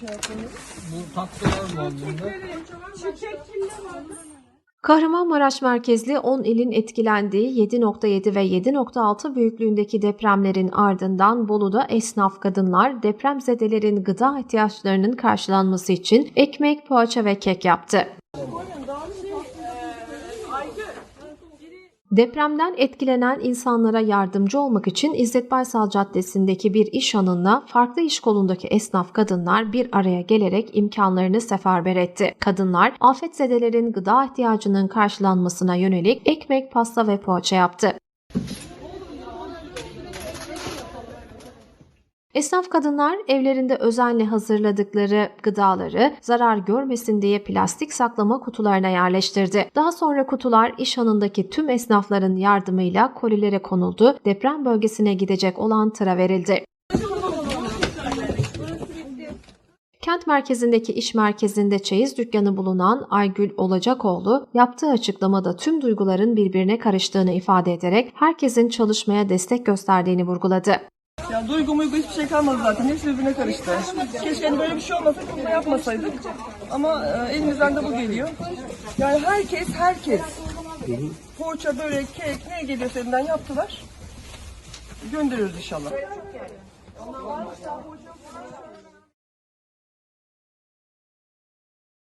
şey? Bu tatlılar var bunda. Kahramanmaraş merkezli 10 ilin etkilendiği 7.7 ve 7.6 büyüklüğündeki depremlerin ardından Bolu'da esnaf kadınlar depremzedelerin gıda ihtiyaçlarının karşılanması için ekmek, poğaça ve kek yaptı. Depremden etkilenen insanlara yardımcı olmak için İzzet Baysal Caddesi'ndeki bir iş anında farklı iş kolundaki esnaf kadınlar bir araya gelerek imkanlarını seferber etti. Kadınlar afetzedelerin gıda ihtiyacının karşılanmasına yönelik ekmek, pasta ve poğaça yaptı. Esnaf kadınlar evlerinde özenle hazırladıkları gıdaları zarar görmesin diye plastik saklama kutularına yerleştirdi. Daha sonra kutular iş anındaki tüm esnafların yardımıyla kolilere konuldu. Deprem bölgesine gidecek olan tıra verildi. Kent merkezindeki iş merkezinde çeyiz dükkanı bulunan Aygül Olacakoğlu yaptığı açıklamada tüm duyguların birbirine karıştığını ifade ederek herkesin çalışmaya destek gösterdiğini vurguladı. Ya duygu muygu hiçbir şey kalmadı zaten. Hepsi birbirine karıştı. Keşke hani böyle bir şey olmasa da yapmasaydık. Ama e, elimizden de bu geliyor. Yani herkes herkes. Poğaça, börek, kek ne geliyorsa elinden yaptılar. Gönderiyoruz inşallah.